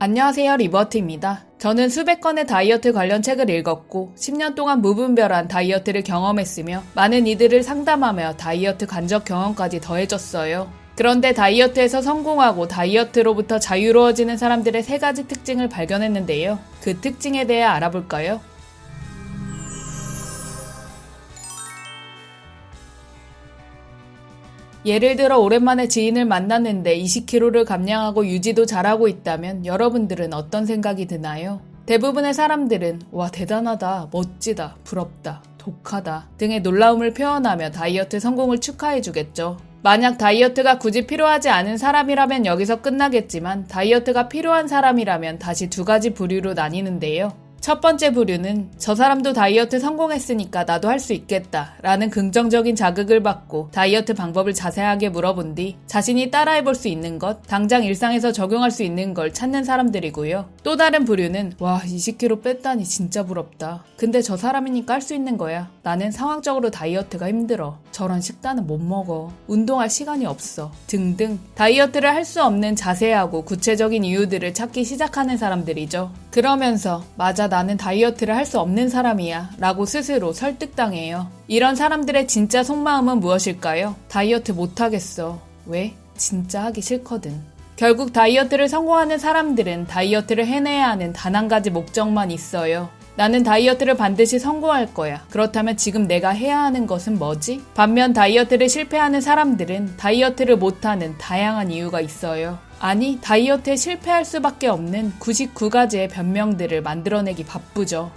안녕하세요 리버트입니다. 저는 수백 건의 다이어트 관련 책을 읽었고 10년 동안 무분별한 다이어트를 경험했으며 많은 이들을 상담하며 다이어트 간접 경험까지 더해졌어요. 그런데 다이어트에서 성공하고 다이어트로부터 자유로워지는 사람들의 세 가지 특징을 발견했는데요. 그 특징에 대해 알아볼까요? 예를 들어 오랜만에 지인을 만났는데 20kg를 감량하고 유지도 잘하고 있다면 여러분들은 어떤 생각이 드나요? 대부분의 사람들은 와 대단하다, 멋지다, 부럽다, 독하다 등의 놀라움을 표현하며 다이어트 성공을 축하해 주겠죠. 만약 다이어트가 굳이 필요하지 않은 사람이라면 여기서 끝나겠지만 다이어트가 필요한 사람이라면 다시 두 가지 부류로 나뉘는데요. 첫 번째 부류는 저 사람도 다이어트 성공했으니까 나도 할 수 있겠다 라는 긍정적인 자극을 받고 다이어트 방법을 자세하게 물어본 뒤 자신이 따라해 볼 수 있는 것, 당장 일상에서 적용할 수 있는 걸 찾는 사람들이고요. 또 다른 부류는 와 20kg 뺐다니 진짜 부럽다. 근데 저 사람이니까 할 수 있는 거야. 나는 상황적으로 다이어트가 힘들어. 저런 식단은 못 먹어. 운동할 시간이 없어. 등등 다이어트를 할 수 없는 자세하고 구체적인 이유들을 찾기 시작하는 사람들이죠. 그러면서 맞아 나는 다이어트를 할 수 없는 사람이야 라고 스스로 설득당해요. 이런 사람들의 진짜 속마음은 무엇일까요? 다이어트 못하겠어. 왜? 진짜 하기 싫거든. 결국 다이어트를 성공하는 사람들은 다이어트를 해내야 하는 단 한 가지 목적만 있어요. 나는 다이어트를 반드시 성공할 거야. 그렇다면 지금 내가 해야 하는 것은 뭐지? 반면 다이어트를 실패하는 사람들은 다이어트를 못하는 다양한 이유가 있어요. 아니, 다이어트에 실패할 수밖에 없는 99가지의 변명들을 만들어내기 바쁘죠.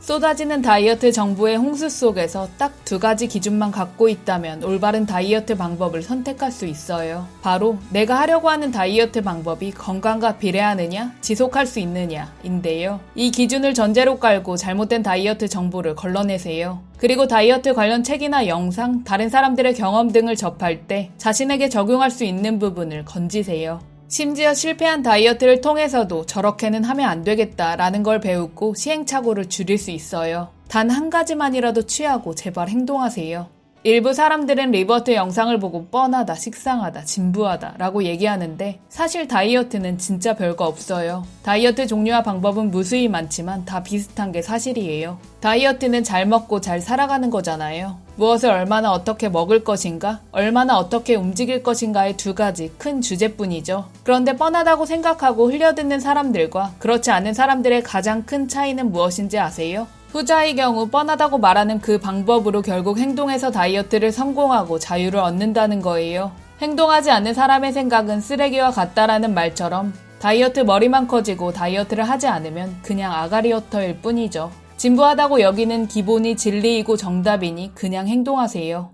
쏟아지는 다이어트 정보의 홍수 속에서 딱 두 가지 기준만 갖고 있다면 올바른 다이어트 방법을 선택할 수 있어요. 바로 내가 하려고 하는 다이어트 방법이 건강과 비례하느냐, 지속할 수 있느냐인데요. 이 기준을 전제로 깔고 잘못된 다이어트 정보를 걸러내세요. 그리고 다이어트 관련 책이나 영상, 다른 사람들의 경험 등을 접할 때 자신에게 적용할 수 있는 부분을 건지세요. 심지어 실패한 다이어트를 통해서도 저렇게는 하면 안 되겠다라는 걸 배우고 시행착오를 줄일 수 있어요. 단 한 가지만이라도 취하고 제발 행동하세요. 일부 사람들은 리버트 영상을 보고 뻔하다, 식상하다, 진부하다 라고 얘기하는데 사실 다이어트는 진짜 별거 없어요. 다이어트 종류와 방법은 무수히 많지만 다 비슷한 게 사실이에요. 다이어트는 잘 먹고 잘 살아가는 거잖아요. 무엇을 얼마나 어떻게 먹을 것인가, 얼마나 어떻게 움직일 것인가의 두 가지 큰 주제뿐이죠. 그런데 뻔하다고 생각하고 흘려듣는 사람들과 그렇지 않은 사람들의 가장 큰 차이는 무엇인지 아세요? 후자의 경우 뻔하다고 말하는 그 방법으로 결국 행동해서 다이어트를 성공하고 자유를 얻는다는 거예요. 행동하지 않는 사람의 생각은 쓰레기와 같다라는 말처럼 다이어트 머리만 커지고 다이어트를 하지 않으면 그냥 아가리어터일 뿐이죠. 진부하다고 여기는 기본이 진리이고 정답이니 그냥 행동하세요.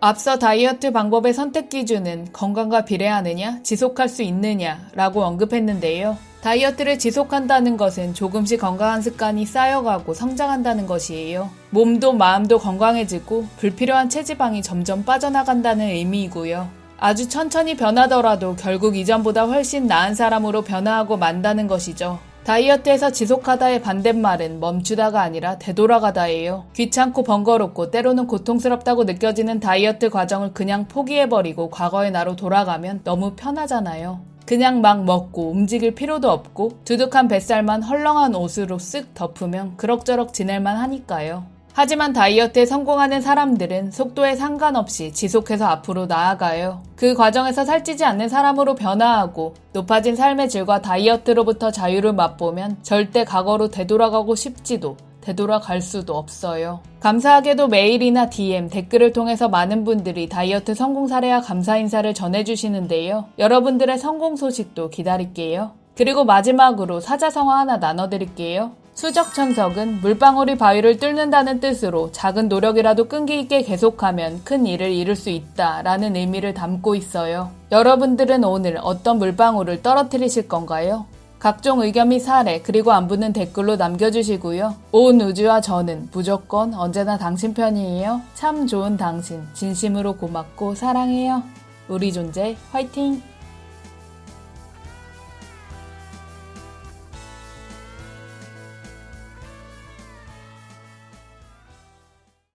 앞서 다이어트 방법의 선택 기준은 건강과 비례하느냐, 지속할 수 있느냐라고 언급했는데요. 다이어트를 지속한다는 것은 조금씩 건강한 습관이 쌓여가고 성장한다는 것이에요. 몸도 마음도 건강해지고 불필요한 체지방이 점점 빠져나간다는 의미이고요. 아주 천천히 변하더라도 결국 이전보다 훨씬 나은 사람으로 변화하고 만다는 것이죠. 다이어트에서 지속하다의 반대말은 멈추다가 아니라 되돌아가다예요. 귀찮고 번거롭고 때로는 고통스럽다고 느껴지는 다이어트 과정을 그냥 포기해버리고 과거의 나로 돌아가면 너무 편하잖아요. 그냥 막 먹고 움직일 필요도 없고 두둑한 뱃살만 헐렁한 옷으로 쓱 덮으면 그럭저럭 지낼만 하니까요. 하지만 다이어트에 성공하는 사람들은 속도에 상관없이 지속해서 앞으로 나아가요. 그 과정에서 살찌지 않는 사람으로 변화하고 높아진 삶의 질과 다이어트로부터 자유를 맛보면 절대 과거로 되돌아가고 싶지도 되돌아갈 수도 없어요. 감사하게도 메일이나 DM, 댓글을 통해서 많은 분들이 다이어트 성공 사례와 감사 인사를 전해주시는데요. 여러분들의 성공 소식도 기다릴게요. 그리고 마지막으로 사자성어 하나 나눠드릴게요. 수적천석은 물방울이 바위를 뚫는다는 뜻으로 작은 노력이라도 끈기 있게 계속하면 큰 일을 이룰 수 있다 라는 의미를 담고 있어요. 여러분들은 오늘 어떤 물방울을 떨어뜨리실 건가요? 각종 의견 및 사례 그리고 안부는 댓글로 남겨주시고요. 온 우주와 저는 무조건 언제나 당신 편이에요. 참 좋은 당신 진심으로 고맙고 사랑해요. 우리 존재 화이팅!